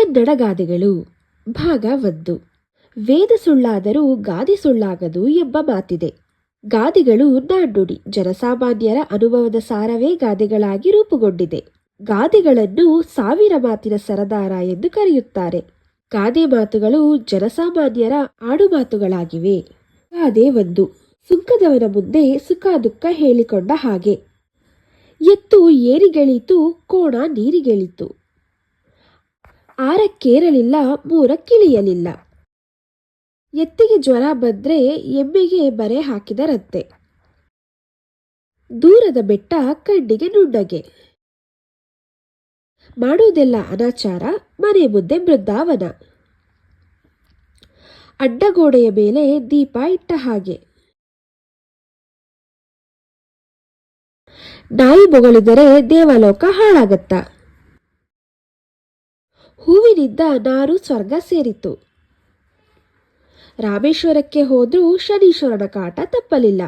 ಕನ್ನಡ ಗಾದೆಗಳು ಭಾಗ ಒಂದು. ವೇದ ಸುಳ್ಳಾದರೂ ಗಾದೆ ಸುಳ್ಳಾಗದು ಎಂಬ ಮಾತಿದೆ. ಗಾದೆಗಳು ನಾಣ್ಣುಡಿ ಜನಸಾಮಾನ್ಯರ ಅನುಭವದ ಸಾರವೇ ಗಾದೆಗಳಾಗಿ ರೂಪುಗೊಂಡಿದೆ. ಗಾದೆಗಳನ್ನು ಸಾವಿರ ಮಾತಿನ ಸರದಾರ ಎಂದು ಕರೆಯುತ್ತಾರೆ. ಗಾದೆ ಮಾತುಗಳು ಜನಸಾಮಾನ್ಯರ ಆಡುಮಾತುಗಳಾಗಿವೆ ಗಾದೆ ಒಂದು. ಸುಂಕದವರ ಮುಂದೆ ಸುಖ ದುಃಖ ಹೇಳಿಕೊಂಡ ಹಾಗೆ. ಎತ್ತು ಏರಿಗೆಳಿತು, ಕೋಣ ನೀರಿಗೆಳಿತು. ಆರಕ್ಕೇರಲಿಲ್ಲ ಮೂರಕ್ಕಿಳಿಯಲಿಲ್ಲ ಎತ್ತಿಗೆ ಜ್ವರ ಬದ್ರೆ ಎಮ್ಮೆಗೆ ಬರೆ ಹಾಕಿದರಂತೆ ದೂರದ ಬೆಟ್ಟ ಕಣ್ಣಿಗೆ ನುಣ್ಣಗೆ ಮಾಡುವುದೆಲ್ಲ ಅನಾಚಾರ, ಮನೆ ಮುಂದೆ ಬೃಂದಾವನ ಅಡ್ಡಗೋಡೆಯ ಮೇಲೆ ದೀಪ ಇಟ್ಟ ಹಾಗೆ. ನಾಯಿ ಬೊಗಳಿದರೆ ದೇವಲೋಕ ಹಾಳಾಗತ್ತ? ಹೂವಿನಿಂದ ನಾರು ಸ್ವರ್ಗ ಸೇರಿತು. ರಾಮೇಶ್ವರಕ್ಕೆ ಹೋದರೂ ಶನೀಶ್ವರನ ಕಾಟ ತಪ್ಪಲಿಲ್ಲ.